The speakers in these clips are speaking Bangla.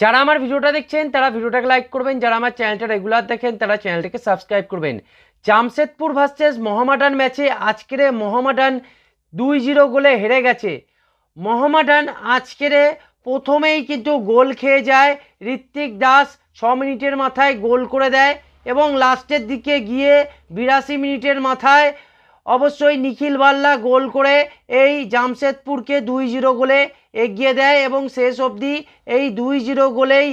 যারা আমার ভিডিওটা দেখছেন, তারা ভিডিওটাকে লাইক করবেন। যারা আমার চ্যানেলটা রেগুলার দেখেন, তারা চ্যানেলটাকে সাবস্ক্রাইব করবেন। জামশেদপুর ভার্সেস মোহামেডান ম্যাচে আজকের মোহামেডান দুই জিরো গোলে হেরে গেছে। মোহামেডান আজকের প্রথমেই কিন্তু গোল খেয়ে যায়। ঋত্বিক দাস ছ মিনিটের মাথায় গোল করে দেয় এবং লাস্টের দিকে গিয়ে বিরাশি মিনিটের মাথায় অবশ্যই নিখিল বাল্লা গোল করে এই জামশেদপুরকে দুই জিরো গোলে এগিয়ে দেয় এবং শেষ অবধি এই দুই জিরো গোলেই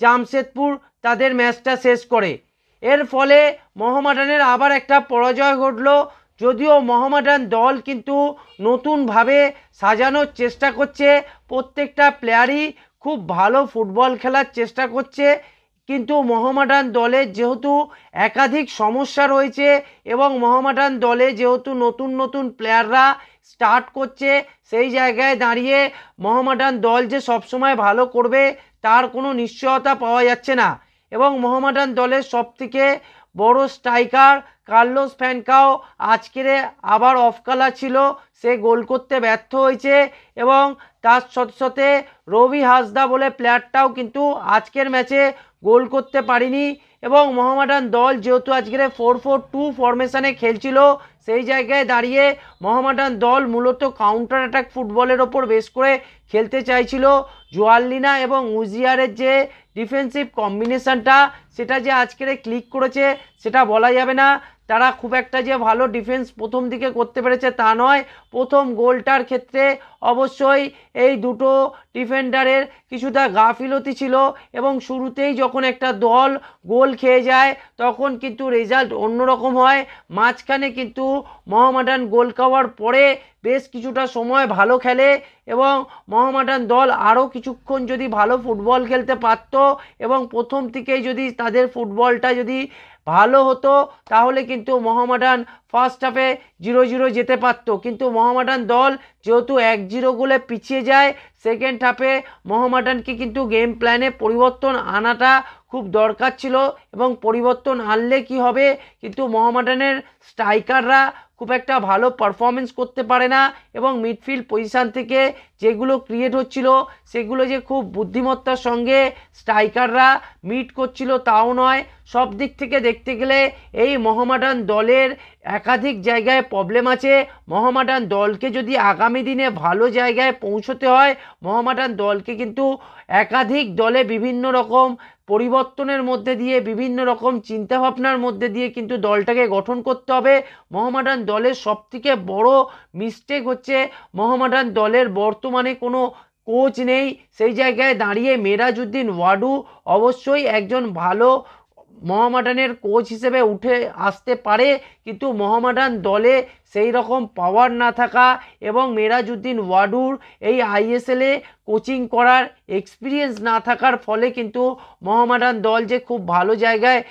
জামশেদপুর তাদের ম্যাচটা শেষ করে। এর ফলে মোহামেডানের আবার একটা পরাজয় ঘটলো। যদিও মোহামেডান দল কিন্তু নতুনভাবে সাজানোর চেষ্টা করছে। প্রত্যেকটা প্লেয়ারই খুব ভালো ফুটবল খেলার চেষ্টা করছে। কিন্তু মোহামেডান দলের যেহেতু একাধিক সমস্যা রয়েছে এবং মোহামেডান দলে যেহেতু নতুন নতুন প্লেয়াররা স্টার্ট করছে, সেই জায়গায় দাঁড়িয়ে মোহামেডান দল যে সবসময় ভালো করবে তার কোনো নিশ্চয়তা পাওয়া যাচ্ছে না। এবং মোহামেডান দলের সবথেকে বড় স্ট্রাইকার কার্লোস ফ্যানকাও আজকের আবার অফ কালার ছিল, সে গোল করতে ব্যর্থ হয়েছে এবং তার সাথে সাথে রবি হাসদা বলে প্লেয়ারটাও কিন্তু আজকের ম্যাচে গোল করতে পারিনি এবং মোহামেডান দল যেহেতু আজকের ফোর ফোর টু ফরমেশানে খেলছিল, সেই জায়গায় দাঁড়িয়ে মোহামেডান দল মূলত কাউন্টার অ্যাটাক ফুটবলের ওপর বেশ করে খেলতে চাইছিল। জোয়াল্লিনা এবং উজিয়ারের যে ডিফেন্সিভ কম্বিনেশানটা সেটা যে আজকের ক্লিক করেছে, সেটা বলা যাবে না। তারা খুব একটা যে ভালো ডিফেন্স প্রথম দিকে করতে পেরেছে তা নয়। প্রথম গোলটার ক্ষেত্রে অবশ্যই এই দুটো ডিফেন্ডারের কিছুটা গাফিলতি ছিল এবং শুরুতেই যখন একটা দল গোল খেয়ে যায়, তখন কিন্তু রেজাল্ট অন্যরকম হয়। মাঝখানে কিন্তু মোহামেডান গোল খাওয়ার পরে বেশ কিছুটা সময় ভালো খেলে এবং মোহামেডান দল আরও কিছুক্ষণ যদি ভালো ফুটবল খেলতে পারত এবং প্রথম থেকেই যদি তাদের ফুটবলটা যদি ভালো হতো, তাহলে কিন্তু মোহামেডান ফার্স্ট হাফে জিরো জিরো যেতে পারতো। কিন্তু মোহামেডান দল যেহেতু এক জিরো গোলে পিছিয়ে যায় সেকেন্ড হাফে মোহামেডানকে কিন্তু গেম প্ল্যানে পরিবর্তন আনাটা খুব দরকার ছিল এবং পরিবর্তন আনলে কি হবে? কিন্তু মোহামেডানের স্ট্রাইকাররা খুব একটা ভালো পারফরমেন্স করতে পারে না এবং মিডফিল্ড পজিশান থেকে যেগুলো ক্রিয়েট হচ্ছিল, সেগুলো যে খুব বুদ্ধিমত্তার সঙ্গে স্ট্রাইকাররা মিট করছিল তাও নয়। সব দিক থেকে দেখতে গেলে এই মোহামেডান দলের একাধিক জায়গায় প্রবলেম আছে। মোহামেডান দলকে যদি আগামী দিনে ভালো জায়গায় পৌঁছতে হয় মোহামেডান দলকে কিন্তু একাধিক দলে বিভিন্ন রকম পরিবর্তনের মধ্যে দিয়ে, বিভিন্ন রকম চিন্তাভাবনার মধ্যে দিয়ে কিন্তু দলটাকে গঠন করতে হবে। মোহামেডান দলের সবথেকে বড় মিস্টেক হচ্ছে মোহামেডান দলের বর্তমানে কোনো কোচ নেই। সেই জায়গায় দাঁড়িয়ে মেরাজউদ্দিন ওয়াডু অবশ্যই একজন ভালো মোহামেডানের কোচ হিসেবে উঠে আসতে পারে, কিন্তু মহামাডান দলে সেই রকম পাওয়ার না থাকা এবং মেরাজউদ্দিন ওয়াডুর এই আইএসএলে কোচিং করার এক্সপিরিয়েন্স না থাকার ফলে কিন্তু মোহামেডান দল যে খুব ভালো জায়গায়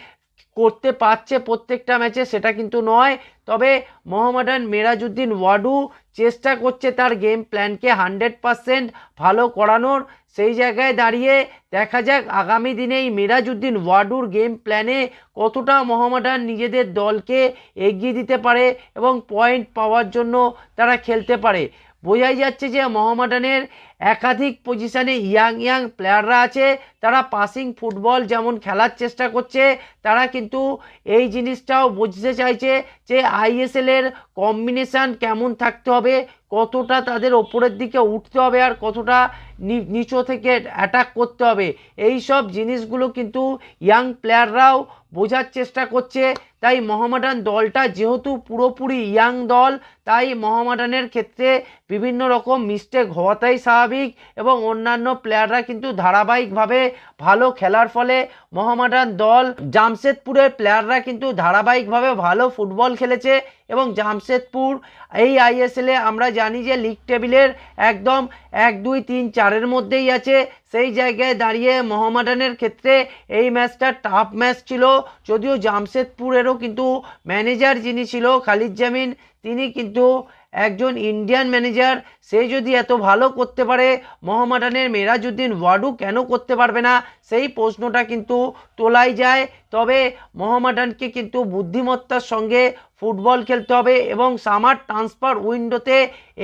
করতে পারছে প্রত্যেকটা ম্যাচে সেটা কিন্তু নয়। তবে মোহামেডান মেরাজউদ্দিন ওয়াডু চেষ্টা করছে তার গেম প্ল্যানকে হান্ড্রেড পারসেন্ট ভালো করানোর। সেই জায়গায় দাঁড়িয়ে দেখা যাক আগামী দিনে এই মিরাজউদ্দিন ওয়াডুর গেম প্ল্যানে কতটা মোহামেডান নিজেদের দলকে এগিয়ে দিতে পারে এবং পয়েন্ট পাওয়ার জন্য তারা খেলতে পারে। বোঝাই যাচ্ছে যে মোহামেডানের একাধিক পজিশানে ইয়াং ইয়াং প্লেয়াররা আছে, তারা পাসিং ফুটবল যেমন খেলার চেষ্টা করছে, তারা কিন্তু এই জিনিসটাও বুঝতে চাইছে যে আইএসএলের কম্বিনেশান কেমন থাকতে হবে, কতটা তাদের ওপরের দিকে উঠতে হবে আর কতটা নিচো থেকে অ্যাটাক করতে হবে। এই সব জিনিসগুলো কিন্তু ইয়াং প্লেয়াররাও বোঝার চেষ্টা করছে। তাই মহামাডান দলটা যেহেতু পুরোপুরি ইয়াং দল, তাই মহামাডানের ক্ষেত্রে বিভিন্ন রকম মিস্টেক হওয়াটাই স্বাভাবিক এবং অন্যান্য প্লেয়াররা কিন্তু ধারাবাহিকভাবে ভালো খেলার ফলে মহামাডান দল জামশেদপুরের প্লেয়াররা কিন্তু ধারাবাহিকভাবে ভালো ফুটবল খেলেছে এবং জামশেদপুর এই আইএসএলে আমরা জানি যে লিগ টেবিলের একদম এক, দুই, তিন, চারের মধ্যেই আছে। সেই জায়গায় দাঁড়িয়ে মোহামেডানের ক্ষেত্রে এই ম্যাচটা টাফ ম্যাচ ছিল। যদিও জামশেদপুরেরও কিন্তু ম্যানেজার যিনি ছিল খালিদ জামিন, তিনি কিন্তু একজন ইন্ডিয়ান ম্যানেজার সে যদি এত ভালো করতে পারে মোহামডানের মেরাজউদ্দিন ওয়াডু কেন করতে পারবে না? সেই প্রশ্নটা কিন্তু তোলাই যায়। তবে মোহামডানকে কিন্তু বুদ্ধিমত্তার সঙ্গে ফুটবল খেলতে হবে এবং সামার ট্রান্সফার উইন্ডোতে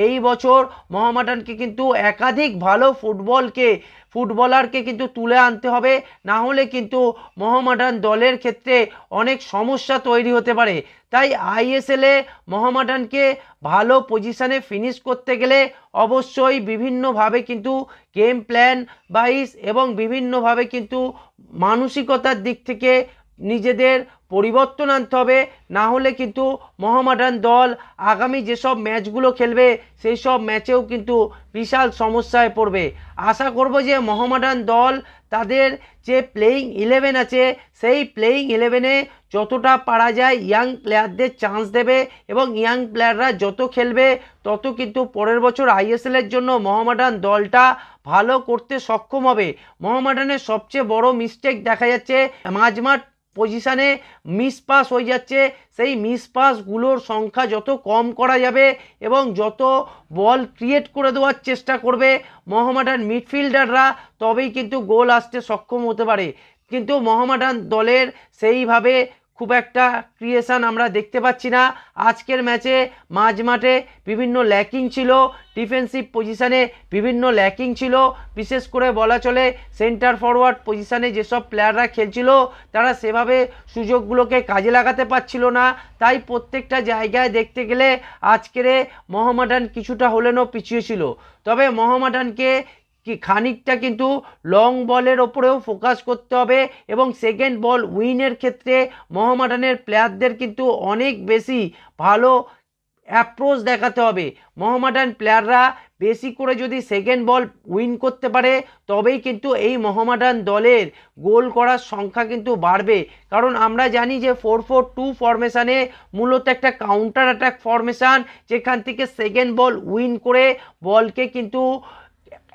এই বছর মোহামেডানকে কিন্তু একাধিক ভালো ফুটবলকে, ফুটবলারকে কিন্তু তুলে আনতে হবে। না হলে কিন্তু মোহামেডান দলের ক্ষেত্রে অনেক সমস্যা তৈরি হতে পারে। তাই আইএসএলে মোহামেডানকে ভালো পজিশানে ফিনিশ করতে গেলে অবশ্যই বিভিন্নভাবে কিন্তু গেম প্ল্যান বাইস এবং বিভিন্নভাবে কিন্তু মানসিকতার দিক থেকে নিজেদের পরিবর্তন আনতে হবে, না হলে কিন্তু মহামাডান দল আগামী যেসব ম্যাচগুলো খেলবে, সেই সব ম্যাচেও কিন্তু বিশাল সমস্যায় পড়বে। আশা করব যে মহামাডান দল তাদের যে প্লেয়িং ইলেভেন আছে, সেই প্লেয়িং ইলেভেনে যতটা পারা যায় ইয়াং প্লেয়ারদের চান্স দেবে এবং ইয়াং প্লেয়াররা যত খেলবে, তত কিন্তু পরের বছর আইএসএলের জন্য মহামাডান দলটা ভালো করতে সক্ষম হবে। মহামাডানের সবচেয়ে বড় মিস্টেক দেখা যাচ্ছে মাঝমাঠ পজিশানে মিস পাস হয়ে যাচ্ছে। সেই মিস পাসগুলোর সংখ্যা যত কম করা যাবে এবং যত বল ক্রিয়েট করে দেওয়ার চেষ্টা করবে মোহামেডান মিডফিল্ডাররা তবেই কিন্তু গোল আসতে সক্ষম হতে পারে। কিন্তু মোহামেডান দলের সেইভাবে খুব একটা ক্রিয়েশন আমরা দেখতে পাচ্ছি না। আজকের ম্যাচে মাঝ মাঠে বিভিন্ন ল্যাকিং ছিল ডিফেন্সিভ পজিশানে বিভিন্ন ল্যাকিং ছিল। বিশেষ করে বলা চলে সেন্টার ফরওয়ার্ড পজিশানে যেসব প্লেয়াররা খেলছিল, তারা সেভাবে সুযোগগুলোকে কাজে লাগাতে পারছিল না। তাই প্রত্যেকটা জায়গায় দেখতে গেলে আজকেরে মোহামেডান কিছুটা হলেনও পিছিয়ে ছিল। তবে মোহামেডানকে কি খানিকটা কিন্তু লং বলের ওপরেও ফোকাস করতে হবে এবং সেকেন্ড বল উইনের ক্ষেত্রে মোহামেডানের প্লেয়ারদের কিন্তু অনেক বেশি ভালো অ্যাপ্রোচ দেখাতে হবে। মোহামেডান প্লেয়াররা বেশি করে যদি সেকেন্ড বল উইন করতে পারে, তবেই কিন্তু এই মোহামেডান দলের গোল করার সংখ্যা কিন্তু বাড়বে। কারণ আমরা জানি যে ফোর ফোর টু ফরমেশানে মূলত একটা কাউন্টার অ্যাটাক ফরমেশান যেখান থেকে সেকেন্ড বল উইন করে বলকে কিন্তু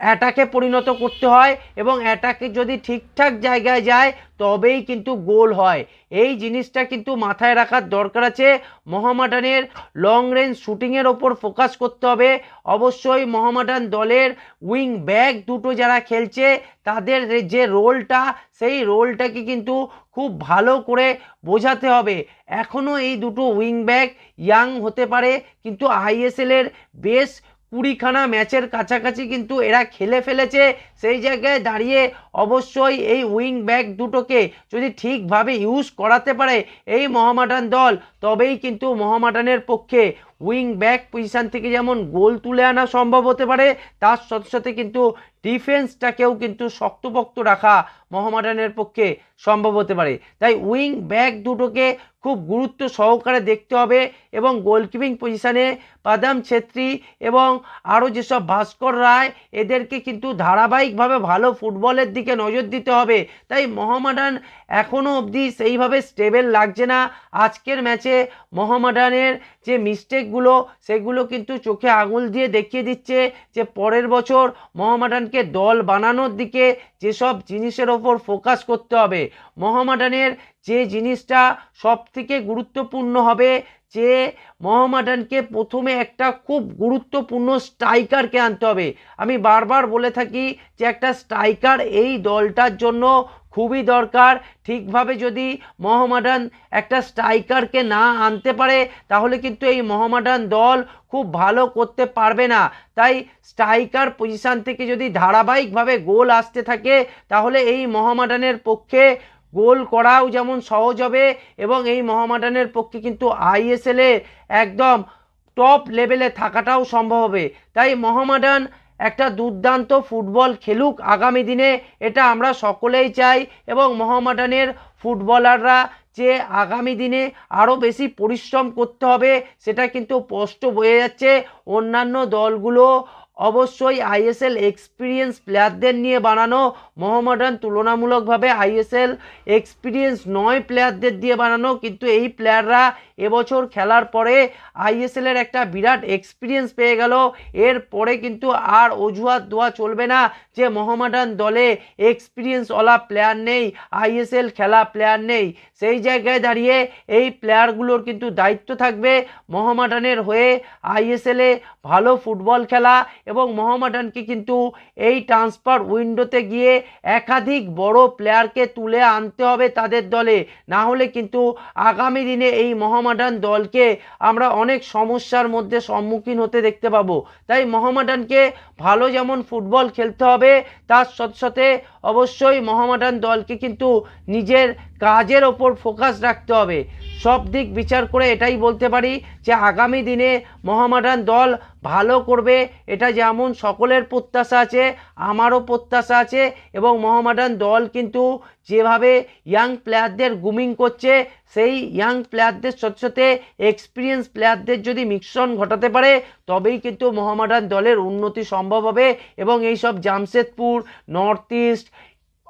অ্যাটাকে পরিণত করতে হয় এবং অ্যাটাকে যদি ঠিকঠাক জায়গায় যায়, তবেই কিন্তু গোল হয়। এই জিনিসটা কিন্তু মাথায় রাখার দরকার আছে। মোহামেডানের লং রেঞ্জ শুটিংয়ের ওপর ফোকাস করতে হবে। অবশ্যই মোহামেডান দলের উইং ব্যাক দুটো যারা খেলছে, তাদের যে রোলটা সেই রোলটাকে কিন্তু খুব ভালো করে বোঝাতে হবে। এখনও এই দুটো উইং ব্যাক ইয়াং হতে পারে, কিন্তু আইএসএলের বেশ কুড়িখানা ম্যাচের কাছাকাছি কিন্তু এরা খেলে ফেলেছে। সেই জায়গায় দাঁড়িয়ে অবশ্যই এই উইং ব্যাক দুটোকে যদি ঠিকভাবে ইউজ করাতে পারে এই মহামাটান দল, তবেই কিন্তু মহামাটানের পক্ষে উইং ব্যাক পজিশান থেকে যেমন গোল তুলে আনা সম্ভব হতে পারে, তার সাথে সাথে কিন্তু ডিফেন্সটাকেও কিন্তু শক্তপোক্ত রাখা মোহামেডানের পক্ষে সম্ভব হতে পারে। তাই উইং ব্যাক দুটোকে খুব গুরুত্ব সহকারে দেখতে হবে এবং গোলকিপিং পজিশানে বাদাম ছেত্রী এবং আরও যেসব ভাস্কর রায়, এদেরকে কিন্তু ধারাবাহিকভাবে ভালো ফুটবলের দিকে নজর দিতে হবে। তাই মোহামেডান এখনও অবধি সেইভাবে স্টেবেল লাগছে না। আজকের ম্যাচে মোহামেডানের যে মিস্টেকগুলো, সেগুলো কিন্তু চোখে আঙুল দিয়ে দেখিয়ে দিচ্ছে যে পরের বছর মোহামেডানকে দল বানানোর দিকে যেসব জিনিসের ওপর ফোকাস করতে হবে। মহামাডানের যে জিনিসটা সব থেকে গুরুত্বপূর্ণ হবে, যে মহামাডানকে প্রথমে একটা খুব গুরুত্বপূর্ণ স্ট্রাইকারকে আনতে হবে। আমি বারবার বলে থাকি যে একটা স্ট্রাইকার এই দলটার জন্য খুবই দরকার। ঠিকভাবে যদি মহমাডান একটা স্ট্রাইকারকে না আনতে পারে, তাহলে কিন্তু এই মহমাডান দল খুব ভালো করতে পারবে না। তাই স্ট্রাইকার পজিশান থেকে যদি ধারাবাহিকভাবে গোল আসতে থাকে, তাহলে এই মহমাডানের পক্ষে গোল করাও যেমন সহজ হবে এবং এই মোহামেডানের পক্ষে কিন্তু আইএসএলে একদম টপ লেভেলে থাকাটাও সম্ভব হবে। তাই মোহামেডান একটা দুর্দান্ত ফুটবল খেলুক আগামী দিনে, এটা আমরা সকলেই চাই। এবং মোহামেডানের ফুটবলাররা যে আগামী দিনে আরও বেশি পরিশ্রম করতে হবে, সেটা কিন্তু স্পষ্ট বোঝা যাচ্ছে। অন্যান্য দলগুলো অবশ্যই আইএসএল এক্সপিরিয়েন্স প্লেয়ারদের নিয়ে বানানো মোহামেডান তুলনামূলকভাবে আইএসএল এক্সপিরিয়েন্স নয় প্লেয়ারদের দিয়ে বানানো, কিন্তু এই প্লেয়াররা এবছর খেলার পরে আইএসএলের একটা বিরাট এক্সপিরিয়েন্স পেয়ে গেল। এর পরে কিন্তু আর অজুহাত দোয়া চলবে না যে মোহামেডান দলে এক্সপিরিয়েন্স এক্সপিরিয়েন্সওয়ালা প্লেয়ার নেই, আইএসএল খেলা প্লেয়ার নেই। সেই জায়গায় দাঁড়িয়ে এই প্লেয়ারগুলোর কিন্তু দায়িত্ব থাকবে মোহামেডানের হয়ে আইএসএলে ভালো ফুটবল খেলা এবং মোহামেডানকে কিন্তু এই ট্রান্সফার উইন্ডোতে গিয়ে একাধিক বড় প্লেয়ারকে তুলে আনতে হবে তাদের দলে। না হলে কিন্তু আগামী দিনে এই মোহামেডান দলকে আমরা অনেক সমস্যার মধ্যে সম্মুখীন হতে দেখতে পাবো। তাই মোহামেডানকে ভালো যেমন ফুটবল খেলতে হবে, তার সাথে সাথে অবশ্যই মোহামেডান দলকে কিন্তু নিজের কাজের ওপর ফোকাস রাখতে হবে। সব দিক বিচার করে এটাই বলতে পারি যে আগামী দিনে মোহামেডান দল ভালো করবে, এটা যেমন সকলের প্রত্যাশা আছে, আমারও প্রত্যাশা আছে এবং মোহামেডান দল কিন্তু যেভাবে ইয়াং প্লেয়ারদের গ্রুমিং করছে, সেই ইয়াং প্লেয়ারদের সাথে সাথে এক্সপিরিয়েন্স প্লেয়ারদের যদি মিশ্রণ ঘটাতে পারে, তবেই কিন্তু মোহামেডান দলের উন্নতি সম্ভব হবে এবং এই সব জামশেদপুর নর্থ ইস্ট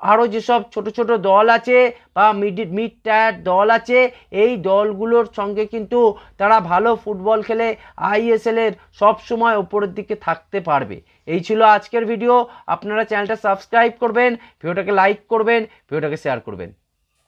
আরও যেসব ছোট ছোট দল আছে বা মিড মিড টায়ার দল আছে, এই দলগুলোর সঙ্গে কিন্তু তারা ভালো ফুটবল খেলে আইএসএলের সব সময় ওপরের দিকে থাকতে পারবে। এই ছিল আজকের ভিডিও আপনারা চ্যানেলটা সাবস্ক্রাইব করবেন ভিডিওটাকে লাইক করবেন ভিডিওটাকে শেয়ার করবেন।